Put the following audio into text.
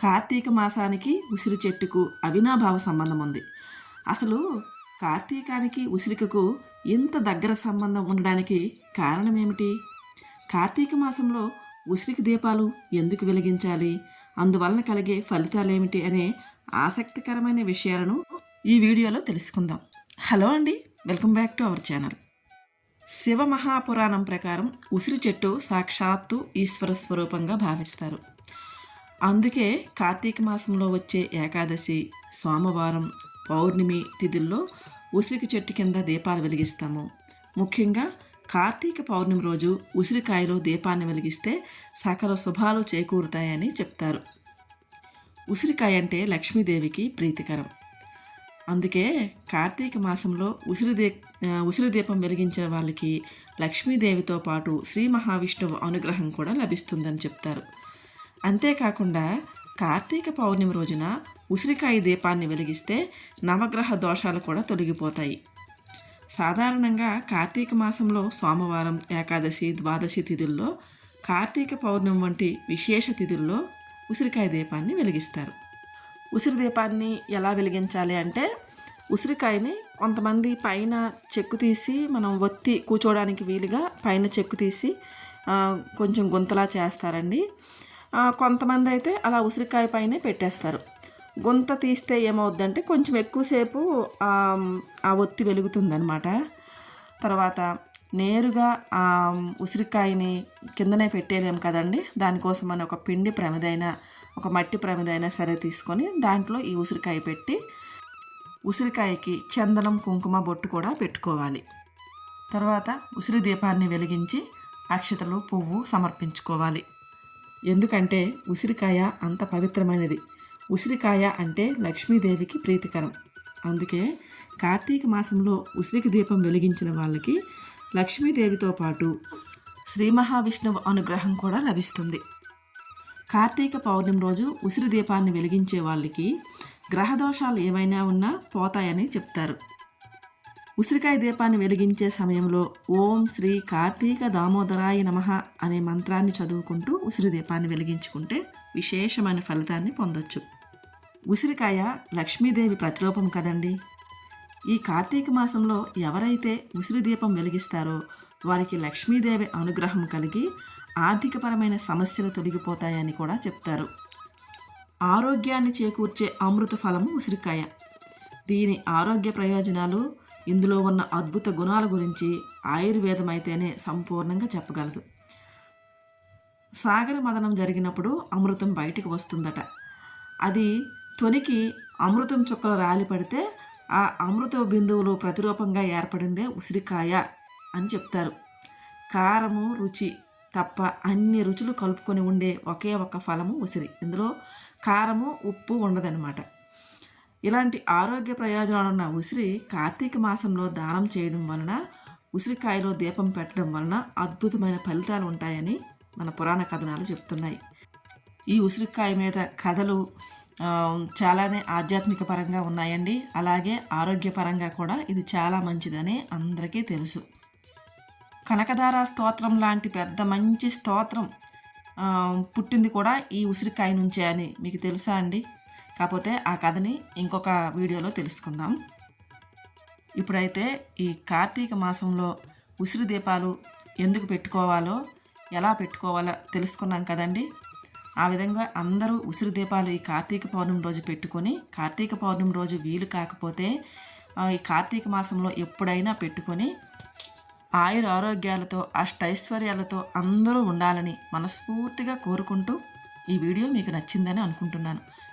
కార్తీక మాసానికి ఉసిరి చెట్టుకు అవినాభావ సంబంధం ఉంది అసలు కార్తీకానికి ఉసిరికకు ఇంత దగ్గర సంబంధం ఉండడానికి కారణం ఏమిటి కార్తీక మాసంలో ఉసిరికి దీపాలు ఎందుకు వెలిగించాలి? అందువలన కలిగే ఫలితాలేమిటి అనే ఆసక్తికరమైన విషయాలను ఈ వీడియోలో తెలుసుకుందాం. హలో అండి welcome back to our channel. Shiva Mahapuranam ప్రకారం ఉసిరి చెట్టు సాక్షాత్తు ఈశ్వర స్వరూపంగా భావిస్తారు. అందుకే కార్తీక మాసంలో వచ్చే ఏకాదశి సోమవారం పౌర్ణమి తిథుల్లో ఉసిరికి చెట్టు కింద దీపాలు వెలిగిస్తాము. ముఖ్యంగా కార్తీక పౌర్ణమి రోజు ఉసిరికాయలో దీపాన్ని వెలిగిస్తే సకల శుభాలు చేకూరుతాయని చెప్తారు. ఉసిరికాయ అంటే లక్ష్మీదేవికి ప్రీతికరం. అందుకే కార్తీక మాసంలో ఉసిరి దీ ఉసిరి దీపం వెలిగించిన వాళ్ళకి లక్ష్మీదేవితో పాటు శ్రీ మహావిష్ణువు అనుగ్రహం కూడా లభిస్తుందని చెప్తారు. అంతేకాకుండా కార్తీక పౌర్ణమి రోజున ఉసిరికాయ దీపాన్ని వెలిగిస్తే నవగ్రహ దోషాలు కూడా తొలగిపోతాయి. సాధారణంగా కార్తీక మాసంలో సోమవారం ఏకాదశి ద్వాదశి తిథుల్లో కార్తీక పౌర్ణమి వంటి విశేష తిథుల్లో ఉసిరికాయ దీపాన్ని వెలిగిస్తారు. ఉసిరి దీపాన్ని ఎలా వెలిగించాలి అంటే ఉసిరికాయని కొంతమంది పైన చెక్కు తీసి మనం ఒత్తి కూర్చోవడానికి వీలుగా పైన చెక్కు తీసి కొంచెం గుంతలా చేస్తారండి. కొంతమంది అయితే అలా ఉసిరికాయ పైనే పెట్టేస్తారు. గుంత తీస్తే ఏమవుద్దంటే కొంచెం ఎక్కువసేపు ఆ, ఒత్తి వెలుగుతుందనమాట తర్వాత నేరుగా ఆ ఉసిరికాయని కిందనే పెట్టేలేము కదండి. దానికోసం మనం ఒక పిండి ప్రమిదైనా ఒక మట్టి ప్రమిదైనా సరే తీసుకొని దాంట్లో ఈ ఉసిరికాయ పెట్టి ఉసిరికాయకి చందనం కుంకుమ బొట్టు కూడా పెట్టుకోవాలి. తర్వాత ఉసిరి దీపాన్ని వెలిగించి అక్షతలు పువ్వు సమర్పించుకోవాలి. ఎందుకంటే ఉసిరికాయ అంత పవిత్రమైనది. ఉసిరికాయ అంటే లక్ష్మీదేవికి ప్రీతికరం. అందుకే కార్తీక మాసంలో ఉసిరికి దీపం వెలిగించిన వాళ్ళకి లక్ష్మీదేవితో పాటు శ్రీ మహావిష్ణువు అనుగ్రహం కూడా లభిస్తుంది. కార్తీక పౌర్ణమి రోజు ఉసిరి దీపాన్ని వెలిగించే వాళ్ళకి గ్రహదోషాలు ఏమైనా ఉన్నా పోతాయని చెప్తారు. ఉసిరికాయ దీపాన్ని వెలిగించే సమయంలో ఓం శ్రీ కార్తీక దామోదరాయ నమః అనే మంత్రాన్ని చదువుకుంటూ ఉసిరి దీపాన్ని వెలిగించుకుంటే విశేషమైన ఫలితాన్ని పొందొచ్చు. ఉసిరికాయ లక్ష్మీదేవి ప్రతిరూపం కదండి. ఈ కార్తీక మాసంలో ఎవరైతే ఉసిరి దీపం వెలిగిస్తారో వారికి లక్ష్మీదేవి అనుగ్రహం కలిగి ఆర్థికపరమైన సమస్యలు తొలగిపోతాయని కూడా చెప్తారు. ఆరోగ్యాన్ని చేకూర్చే అమృత ఫలము ఉసిరికాయ. దీని ఆరోగ్య ప్రయోజనాలు ఇందులో ఉన్న అద్భుత గుణాల గురించి ఆయుర్వేదం అయితేనే సంపూర్ణంగా చెప్పగలదు. సాగర మదనం జరిగినప్పుడు అమృతం బయటికి వస్తుందట. అది తొనికి అమృతం చుక్కలు రాలిపడితే ఆ అమృత బిందువులు ప్రతిరూపంగా ఏర్పడిందే ఉసిరికాయ అని చెప్తారు. కారము రుచి తప్ప అన్ని రుచులు కలుపుకొని ఉండే ఒకే ఒక ఫలము ఉసిరి. ఇందులో కారము ఉప్పు ఉండదన్నమాట. ఇలాంటి ఆరోగ్య ప్రయోజనాలున్న ఉసిరి కార్తీక మాసంలో దానం చేయడం వలన ఉసిరికాయలో దీపం పెట్టడం వలన అద్భుతమైన ఫలితాలు ఉంటాయని మన పురాణ కథనాలు చెప్తున్నాయి. ఈ ఉసిరికాయ మీద కథలు చాలానే ఆధ్యాత్మిక పరంగా ఉన్నాయండి. అలాగే ఆరోగ్యపరంగా కూడా ఇది చాలా మంచిదని అందరికీ తెలుసు. కనకధార స్తోత్రం లాంటి పెద్ద మంచి స్తోత్రం పుట్టింది కూడా ఈ ఉసిరికాయ నుంచే అని మీకు తెలుసా అండి? కాకపోతే ఆ కథని ఇంకొక వీడియోలో తెలుసుకుందాం. ఇప్పుడైతే ఈ కార్తీక మాసంలో ఉసిరి దీపాలు ఎందుకు పెట్టుకోవాలో ఎలా పెట్టుకోవాలో తెలుసుకున్నాం కదండి. ఆ విధంగా అందరూ ఉసిరి దీపాలు ఈ కార్తీక పౌర్ణమి రోజు పెట్టుకొని కార్తీక పౌర్ణమి రోజు వీలు కాకపోతే ఈ కార్తీక మాసంలో ఎప్పుడైనా పెట్టుకొని ఆయుర ఆరోగ్యాలతో అష్టైశ్వర్యాలతో అందరూ ఉండాలని మనస్ఫూర్తిగా కోరుకుంటూ ఈ వీడియో మీకు నచ్చిందని అనుకుంటున్నాను.